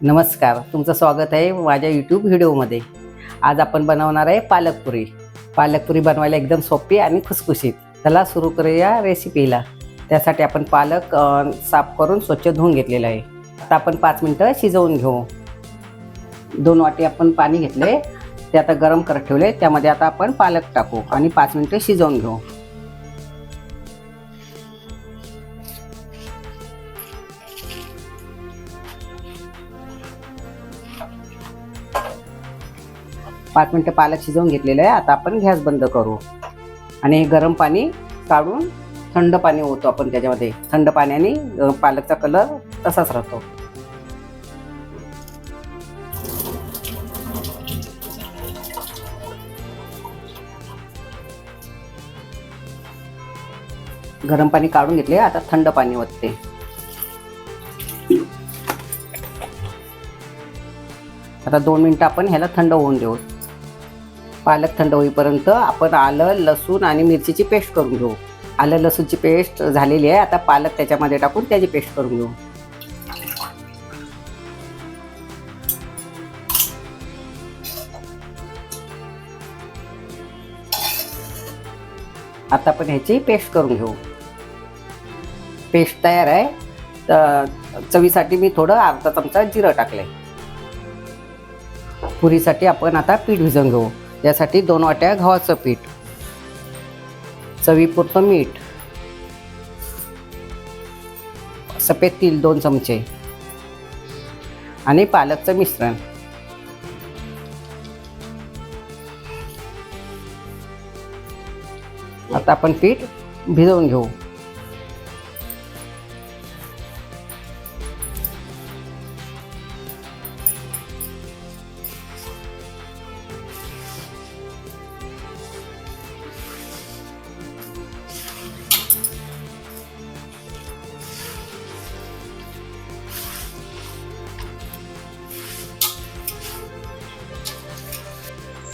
नमस्कार तुमचं स्वागत आहे माझ्या यूट्यूब व्हिडिओमध्ये. आज आपण बनवणार आहे पालकपुरी पालकपुरी बनवायला एकदम सोपी आणि खुसखुशीत. चला सुरू करूया रेसिपीला त्यासाठी आपण पालक साफ करून स्वच्छ धुवून घेतलेलं आहे. आता आपण पाच मिनटं शिजवून घेऊ. दोन वाटी आपण पाणी घेतले ते आता गरम करत ठेवले त्यामध्ये आता आपण पालक टाकू आणि पाच मिनटं शिजवून घेऊ. पाच मिनटं पालक शिजवून घेतलेलं आहे. आता आपण गॅस बंद करू. आणि हे गरम पाणी काढून थंड पाणी होतो आपण त्याच्यामध्ये. थंड पाण्याने पालकचा कलर तसाच राहतो. गरम पाणी काढून घेतले आता थंड पाणी ओतते. आता दोन मिनटं आपण ह्याला थंड होऊन देऊ. पालक थंड होईपर्यंत आपण आलं लसूण आणि मिरचीची पेस्ट करून घेऊ. आलं लसूणची पेस्ट झालेली आहे. आता पालक त्याच्यामध्ये टाकून त्याची पेस्ट करून घेऊ. आता आपण ह्याची पेस्ट करून घेऊ. पेस्ट तयार आहे. तर चवीसाठी मी थोडं अर्धा चमचा जिरं टाकलंय. पुरीसाठी आपण आता पीठ भिजवून घेऊ. यासाठी दोन वाट्या गव्हाचं पीठ चवीपुरतं मीठ सफेद तील दोन चमचे आणि पालकचं मिश्रण. आता आपण पीठ भिजवून घेऊ.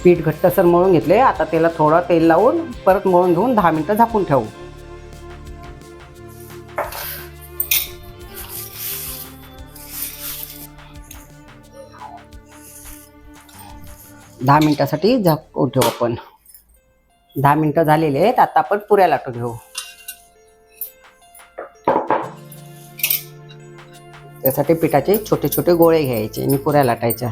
पीठ घट्टसर मळून घेतले. आता त्याला थोडं तेल लावून परत मळून घेऊन दहा मिनटं झाकून ठेवू. दहा मिनटासाठी झाकून ठेवू आपण. दहा मिनटं झालेले आहेत. आता आपण पुऱ्या लाटून घेऊ. त्यासाठी पिठाचे छोटे छोटे गोळे घ्यायचे. आणि पुऱ्या लाटायच्या.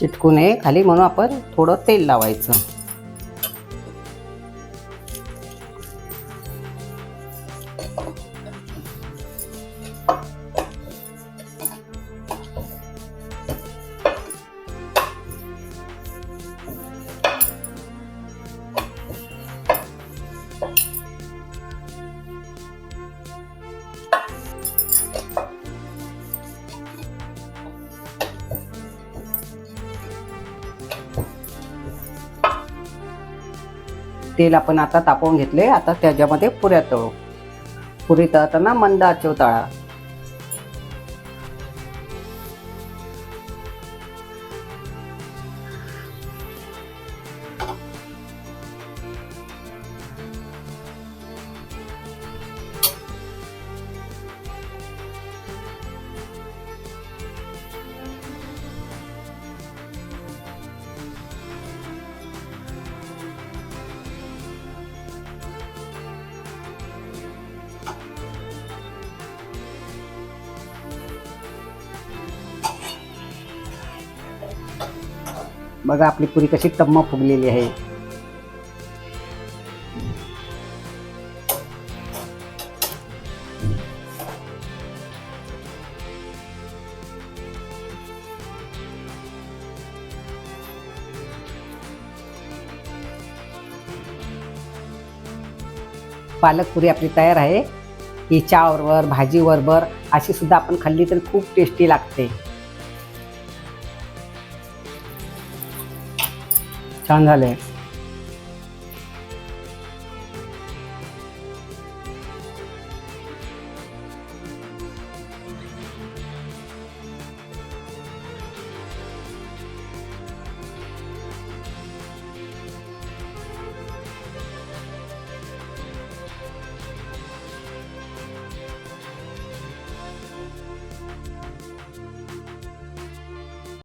चिटकू नये खाली म्हणून आपण थोडं तेल लावायचं. तेल आपण आता तापवून घेतले. आता त्याच्यामध्ये पुऱ्या तळू. पुरी तळताना मंद आचेव तळा. बघा आपली पुरी कशी टम्म फुगलेली आहे. पालक पुरी आपली तयार आहे. ही चहाबरोबर भाजीबरोबर अशी सुद्धा आपण खाल्ली तर खूप टेस्टी लागते. छान झाले